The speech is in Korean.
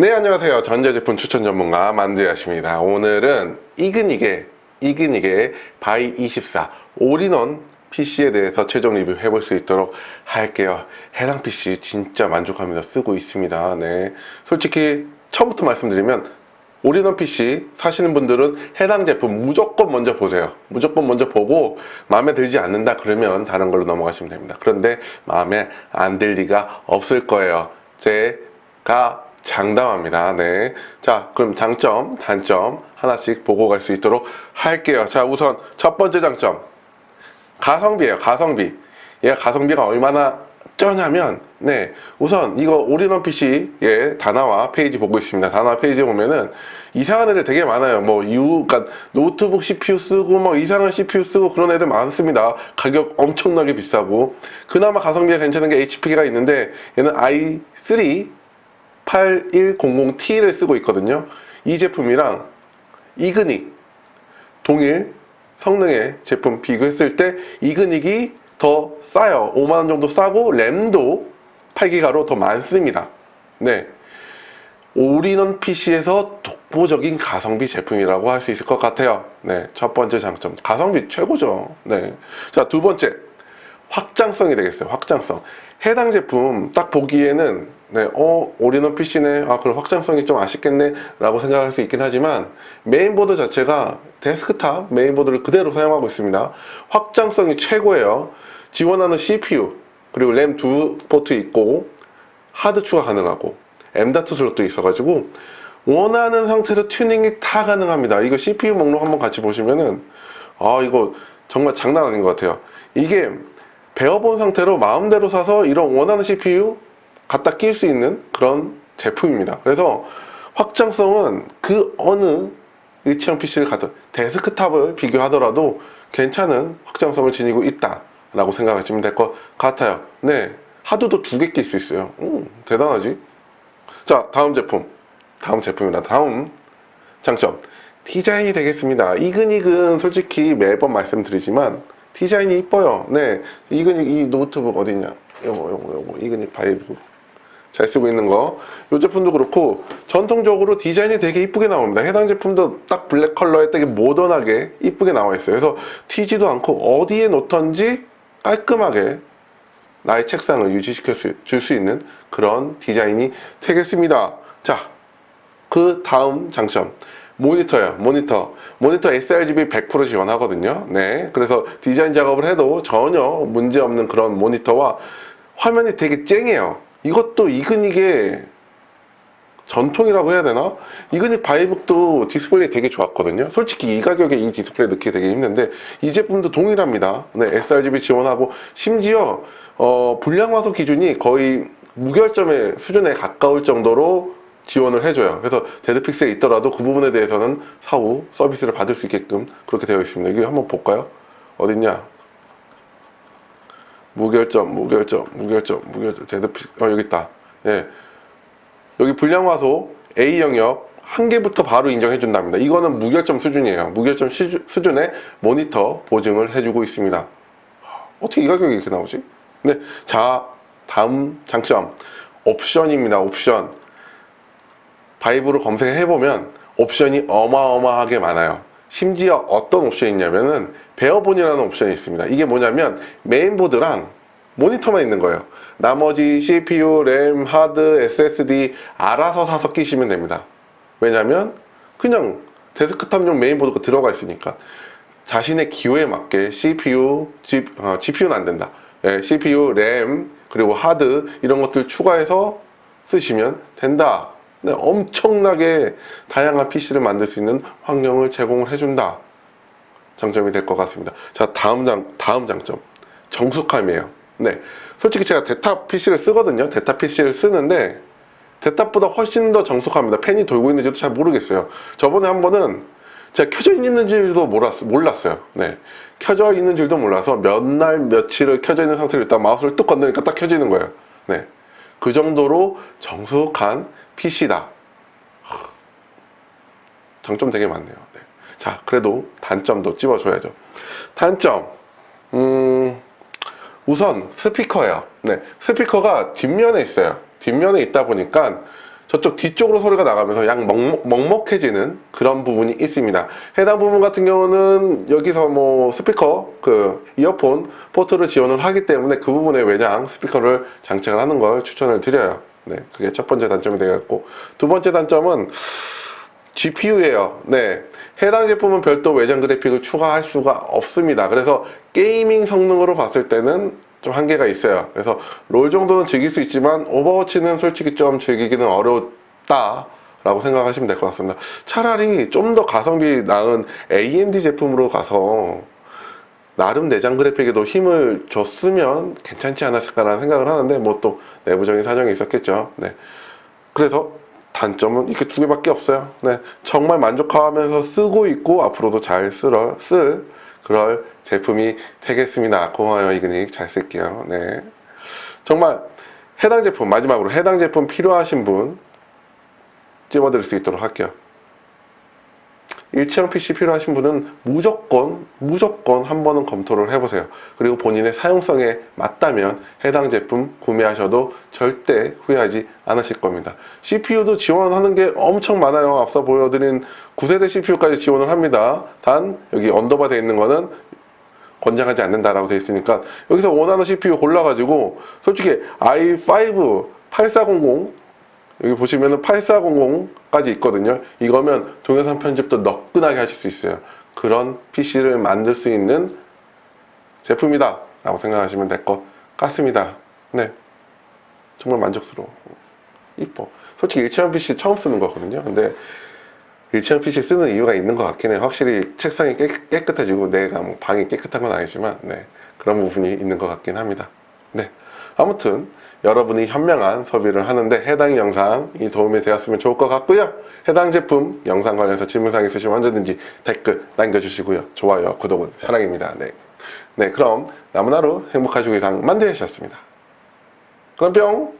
네 안녕하세요 전자제품 추천 전문가 만두야십니다 오늘은 이근이게 이근이게 바이 24 올인원 PC에 대해서 최종 리뷰 해볼 수 있도록 할게요 해당 PC 진짜 만족하면서 쓰고 있습니다 네 솔직히 처음부터 말씀드리면 올인원 PC 사시는 분들은 해당 제품 무조건 먼저 보세요. 무조건 먼저 보고 마음에 들지 않는다 그러면 다른 걸로 넘어가시면 됩니다. 그런데 마음에 안 들 리가 없을 거예요. 제가 장담합니다. 네. 자, 그럼 장점, 단점 하나씩 보고 갈 수 있도록 할게요. 자, 우선 첫 번째 장점. 가성비예요. 가성비. 얘가 가성비가 얼마나 쩌냐면 네 우선 이거 올인원 PC의 다나와 페이지 보고 있습니다. 다나와 페이지 보면은 이상한 애들 되게 많아요. 뭐 유, 그러니까 노트북 CPU 쓰고 뭐 이상한 CPU 쓰고 그런 애들 많습니다. 가격 엄청나게 비싸고 그나마 가성비가 괜찮은 게 HP가 있는데 얘는 i3 8100T를 쓰고 있거든요. 이 제품이랑 이그닉 동일 성능의 제품 비교했을 때 이근익이 더 싸요. 5만원 정도 싸고 램도 8기가로 더 많습니다. 네. 올인원 PC에서 독보적인 가성비 제품이라고 할 수 있을 것 같아요. 네. 첫 번째 장점. 가성비 최고죠. 네. 자, 두 번째. 확장성이 되겠어요. 확장성. 해당 제품 딱 보기에는 네, 어, 올인원 PC네. 아, 그럼 확장성이 좀 아쉽겠네. 라고 생각할 수 있긴 하지만 메인보드 자체가 데스크탑 메인보드를 그대로 사용하고 있습니다. 확장성이 최고예요. 지원하는 CPU, 그리고 램 두 포트 있고 하드 추가 가능하고 M.2 슬롯도 있어가지고 원하는 상태로 튜닝이 다 가능합니다. 이거 CPU 목록 한번 같이 보시면은 아, 이거 정말 장난 아닌 것 같아요. 이게 배워본 상태로 마음대로 사서 이런 원하는 CPU 갖다 낄 수 있는 그런 제품입니다. 그래서 확장성은 그 어느 일체형 PC를 가든 데스크탑을 비교하더라도 괜찮은 확장성을 지니고 있다라고 생각하시면 될 것 같아요. 네. 하드도 두 개 낄 수 있어요. 음, 대단하지? 자, 다음 제품. 다음 제품이나 다음 장점. 디자인이 되겠습니다. 이근이근 솔직히 매번 말씀드리지만 디자인이 이뻐요. 네. 이근이 이 노트북 어딨냐? 요거, 요거, 요거. 이근이 바이브. 잘 쓰고 있는 거. 이 제품도 그렇고 전통적으로 디자인이 되게 이쁘게 나옵니다. 해당 제품도 딱 블랙 컬러에 되게 모던하게 이쁘게 나와 있어요. 그래서 튀지도 않고 어디에 놓던지 깔끔하게 나의 책상을 유지시켜 줄 수 있는 그런 디자인이 되겠습니다. 자, 그 다음 장점. 모니터예요. 모니터. 모니터 sRGB 100% 지원하거든요. 네. 그래서 디자인 작업을 해도 전혀 문제 없는 그런 모니터와 화면이 되게 쨍해요. 이것도 이근익의 전통이라고 해야 되나? 이근익 바이북도 디스플레이 되게 좋았거든요. 솔직히 이 가격에 이 디스플레이 넣기 되게 힘든데 이 제품도 동일합니다. 네, sRGB 지원하고 심지어 어, 불량 화소 기준이 거의 무결점의 수준에 가까울 정도로 지원을 해줘요. 그래서 데드픽셀이 있더라도 그 부분에 대해서는 사후 서비스를 받을 수 있게끔 그렇게 되어 있습니다. 이거 한번 볼까요? 어딨냐? 무결점, 무결점, 무결점, 무결점, 데드픽, 어, 여기 있다. 예. 여기 불량 화소 A 영역 한 개부터 바로 인정해 준답니다. 이거는 무결점 수준이에요. 무결점 시주- 수준의 모니터 보증을 해주고 있습니다. 어떻게 이 가격이 이렇게 나오지? 네. 자, 다음 장점. 옵션입니다. 옵션. 바이브로 검색해 보면 옵션이 어마어마하게 많아요. 심지어 어떤 옵션이 있냐면은 베어본이라는 옵션이 있습니다. 이게 뭐냐면 메인보드랑 모니터만 있는 거예요. 나머지 CPU, 램, 하드, SSD 알아서 사서 끼시면 됩니다. 왜냐면 그냥 데스크탑용 메인보드가 들어가 있으니까 자신의 기호에 맞게 CPU, G, 어, GPU는 안 된다. 예, CPU, 램, 그리고 하드 이런 것들 추가해서 쓰시면 된다. 네, 엄청나게 다양한 PC를 만들 수 있는 환경을 제공을 해준다. 장점이 될 것 같습니다. 자, 다음 장, 다음 장점. 정숙함이에요. 네. 솔직히 제가 데타 PC를 쓰거든요. 데타 PC를 쓰는데, 데타보다 훨씬 더 정숙합니다. 팬이 돌고 있는지도 잘 모르겠어요. 저번에 한 번은 제가 켜져 있는 줄도 몰랐, 몰랐어요. 네. 켜져 있는 줄도 몰라서 몇 날 며칠을 켜져 있는 상태로 있다 마우스를 뚝 건드니까 딱 켜지는 거예요. 네. 그 정도로 정숙한 PC다. 장점 되게 많네요. 네. 자, 그래도 단점도 찝어줘야죠. 단점, 음, 우선 스피커예요. 네, 스피커가 뒷면에 있어요. 뒷면에 있다 보니까 저쪽 뒤쪽으로 소리가 나가면서 양 먹먹, 먹먹 해지는 그런 부분이 있습니다. 해당 부분 같은 경우는 여기서 뭐 스피커, 그 이어폰 포트를 지원을 하기 때문에 그 부분에 외장 스피커를 장착을 하는 걸 추천을 드려요. 네, 그게 첫 번째 단점이 되겠고 두 번째 단점은 GPU예요. 네. 해당 제품은 별도 외장 그래픽을 추가할 수가 없습니다. 그래서 게이밍 성능으로 봤을 때는 좀 한계가 있어요. 그래서 롤 정도는 즐길 수 있지만 오버워치는 솔직히 좀 즐기기는 어렵다. 라고 생각하시면 될 것 같습니다. 차라리 좀 더 가성비 나은 AMD 제품으로 가서 나름 내장 그래픽에도 힘을 줬으면 괜찮지 않았을까라는 생각을 하는데 뭐 또 내부적인 사정이 있었겠죠. 네. 그래서 단점은 이렇게 두 개밖에 없어요. 네. 정말 만족하면서 쓰고 있고 앞으로도 잘 쓸어, 쓸 그럴 제품이 되겠습니다. 고마워요, 이그닉. 잘 쓸게요. 네. 정말 해당 제품, 마지막으로 해당 제품 필요하신 분 찝어드릴 수 있도록 할게요. 일체형 PC 필요하신 분은 무조건 무조건 한 번은 검토를 해보세요. 그리고 본인의 사용성에 맞다면 해당 제품 구매하셔도 절대 후회하지 않으실 겁니다. CPU도 지원하는 게 엄청 많아요. 앞서 보여드린 9세대 CPU까지 지원을 합니다. 단 여기 언더바 되어 있는 거는 권장하지 않는다라고 되어 있으니까 여기서 원하는 CPU 골라가지고 솔직히 i5 8400 여기 보시면은 8400까지 있거든요. 이거면 동영상 편집도 너끈하게 하실 수 있어요. 그런 PC를 만들 수 있는 제품이다. 라고 생각하시면 될 것 같습니다. 네. 정말 만족스러워. 이뻐. 솔직히 일체형 PC 처음 쓰는 거거든요. 근데 일체형 PC 쓰는 이유가 있는 것 같긴 해요. 확실히 책상이 깨, 깨끗해지고 내가 뭐 방이 깨끗한 건 아니지만, 네. 그런 부분이 있는 것 같긴 합니다. 네. 아무튼 여러분이 현명한 소비를 하는데 해당 영상이 도움이 되었으면 좋을 것 같고요. 해당 제품 영상 관련해서 질문사항 있으시면 언제든지 댓글 남겨주시고요. 좋아요, 구독은 사랑입니다. 네. 네, 그럼 남은 하루 행복하시고 이상 만드셨습니다. 그럼 뿅!